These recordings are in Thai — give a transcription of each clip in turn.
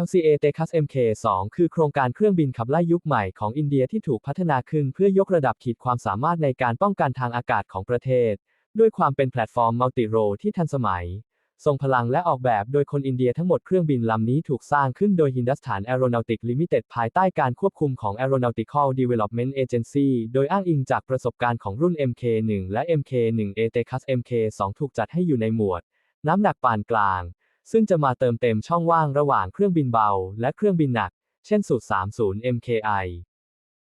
LCA Tejas Mk2 คือโครงการเครื่องบินขับไล่ยุคใหม่ของอินเดียที่ถูกพัฒนาขึ้นเพื่อยกระดับขีดความสามารถในการป้องกันทางอากาศของประเทศ ด้วยความเป็นแพลตฟอร์มมัลติโรที่ทันสมัย ทรงพลังและออกแบบโดยคนอินเดียทั้งหมดเครื่องบินลำนี้ถูกสร้างขึ้นโดย Hindustan Aeronautics Limited ภายใต้การควบคุมของ Aeronautical Development Agency โดยอ้างอิงจากประสบการณ์ของรุ่น Mk1 และ Mk1A Tejas Mk2 ถูกจัดให้อยู่ในหมวด น้ำหนักปานกลาง ซึ่งจะมาเติมเต็มช่องว่างระหว่างเครื่องบินเบา และเครื่องบินหนัก เช่นสูตร30 MKI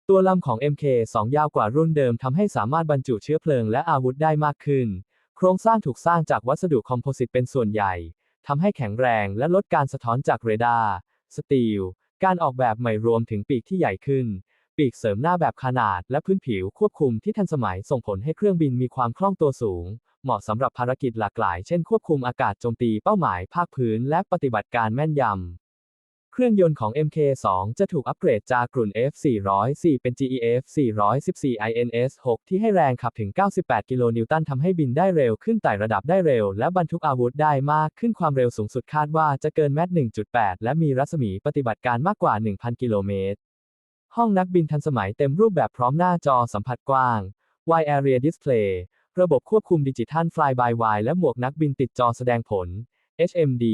ตัวลำของ MK2 ยาวกว่ารุ่นเดิมทำให้สามารถบรรจุเชื้อเพลิงและอาวุธได้มากขึ้น โครงสร้างถูกสร้างจากวัสดุคอมโพสิตเป็นส่วนใหญ่ทำให้แข็งแรงและลดการสะท้อนจากเรดาร์ สตีล การออกแบบใหม่รวมถึงปีกที่ใหญ่ขึ้น ปีกเสริมหน้าแบบขนาดและพื้นผิวควบคุมที่ทันสมัยส่งผลให้เครื่องบินมีความคล่องตัวสูง เหมาะสำหรับภารกิจหลากหลาย เช่นควบคุมอากาศโจมตีเป้าหมายภาคพื้น และปฏิบัติการแม่นยำ เครื่องยนต์ของ MK2 จะถูกอัปเกรดจากกลุ่น F404 เป็น GEF 414 INS 6 ที่ให้แรงขับถึง 98 กิโลนิวตันทำให้บินได้เร็วขึ้นไต่ระดับได้เร็ว และบรรทุกอาวุธได้มากขึ้นความเร็วสูงสุดคาดว่าจะเกินแมท1.8 และมีรัศมีปฏิบัติการมากกว่า 1,000 กิโลเมตรห้องนักบินทันสมัยเต็มรูปแบบพร้อมหน้าจอสัมผัสกว้าง Wide Area Display ระบบควบคุมดิจิทัล Fly-by-wire และหมวกนักบินติดจอแสดงผล HMD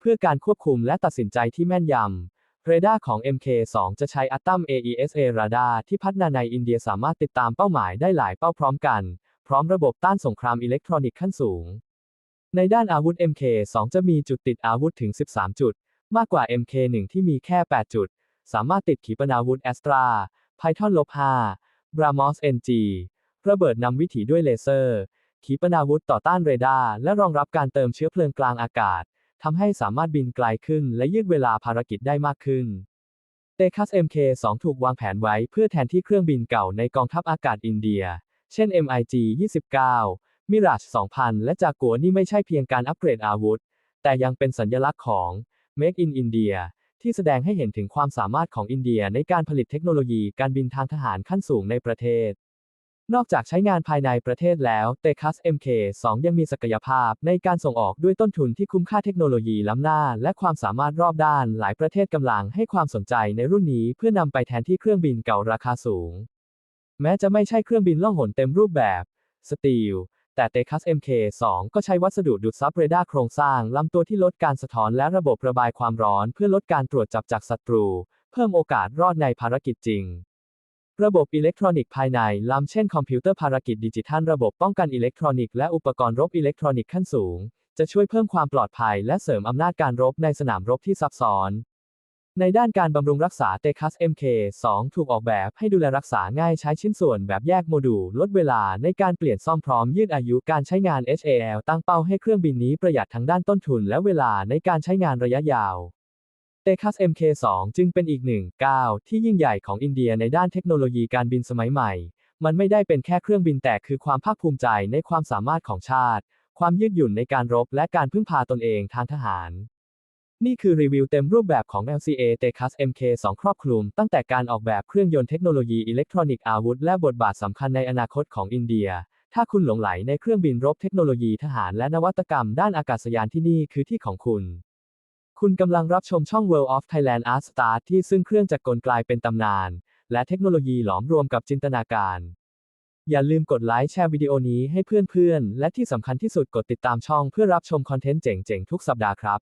เพื่อการควบคุมและตัดสินใจที่แม่นยำ เรดาร์ของ MK2 จะใช้ Atom AESA รดาร์ที่พัฒนาในอินเดียสามารถติดตามเป้าหมายได้หลายเป้าพร้อมกัน พร้อมระบบต้านสงครามอิเล็กทรอนิกส์ขั้นสูง ในด้านอาวุธ MK2 จะมีจุดติดอาวุธถึง 13 จุด มากกว่า MK1 ที่มีแค่ 8 จุด สามารถติดขีปนาวุธ Astra Python 5 BrahMos NG ระเบิดนำวิถีด้วยเลเซอร์ ขีปนาวุธต่อต้านเรดาร์และรองรับการเติมเชื้อเพลิงกลางอากาศทำให้สามารถบินไกลขึ้นและยืดเวลาภารกิจได้มากขึ้นเตคัส MK2 ถูกวางแผนไว้เพื่อแทนที่เครื่องบินเก่าในกองทัพอากาศอินเดีย เช่น MiG 29 Mirage 2000 และจากัวนี่ไม่ใช่เพียงการอัปเกรดอาวุธ แต่ยังเป็นสัญลักษณ์ของ Make in India ที่แสดงให้เห็นถึงความสามารถของอินเดียในการผลิตเทคโนโลยีการบินทางทหารขั้นสูงในประเทศ นอกจากใช้งานภายในประเทศแล้วเตคัส MK2 ยังมีศักยภาพในการส่งออกด้วยต้นทุนที่คุ้มค่าเทคโนโลยีล้ำหน้า และความสามารถรอบด้าน หลายประเทศกำลังให้ความสนใจในรุ่นนี้เพื่อนำไปแทนที่เครื่องบินเก่าราคาสูง แม้จะไม่ใช่เครื่องบินล่องหนเต็มรูปแบบสตีลแต่เตคัส MK2 ก็ใช้วัสดุดูดซับเรดาร์โครงสร้างลำตัวที่ลดการสะท้อนและระบบระบายความร้อน เพื่อลดการตรวจจับจากศัตรู เพิ่มโอกาสรอดในภารกิจจริง ระบบอิเล็กทรอนิกส์ภายในลำเช่นคอมพิวเตอร์ภารกิจดิจิทัลระบบป้องกันอิเล็กทรอนิกส์และอุปกรณ์รบอิเล็กทรอนิกส์ขั้นสูง จะช่วยเพิ่มความปลอดภัยและเสริมอำนาจการรบในสนามรบที่ซับซ้อน ในด้านการบำรุงรักษาเตคัส MK2 ถูกออกแบบให้ดูแลรักษาง่ายใช้ชิ้นส่วนแบบแยกโมดูลลดเวลาในการเปลี่ยนซ่อมพร้อมยืดอายุการใช้งาน HAL ตั้งเป้าให้เครื่องบินนี้ประหยัดทั้งด้านต้นทุนและเวลาในการใช้งานระยะยาว เตคัส MK2 จึงเป็นอีกหนึ่งก้าวที่ยิ่งใหญ่ของอินเดียในด้านเทคโนโลยีการบินสมัยใหม่ มันไม่ได้เป็นแค่เครื่องบินแต่คือความภาคภูมิใจในความสามารถของชาติ ความยืดหยุ่นในการรบและการพึ่งพาตนเองทางทหาร นี่คือรีวิวเต็มรูปแบบของ LCA Tejas MK2 ครอบคลุม ตั้งแต่การออกแบบเครื่องยนต์เทคโนโลยีอิเล็กทรอนิกส์อาวุธและบทบาทสำคัญในอนาคตของอินเดีย ถ้าคุณหลงไหลในเครื่องบินรบเทคโนโลยีทหารและนวัตกรรมด้านอากาศยานที่นี่คือที่ของคุณ คุณกำลังรับชมช่อง World of Thailand Art Star ที่ซึ่งเครื่องจักรกลกลายเป็นตำนาน และเทคโนโลยีหลอมรวมกับจินตนาการ อย่าลืมกดไลค์แชร์วิดีโอนี้ให้เพื่อนๆ และที่สำคัญที่สุดกดติดตามช่องเพื่อรับชมคอนเทนต์เจ๋งๆ ทุกสัปดาห์ครับ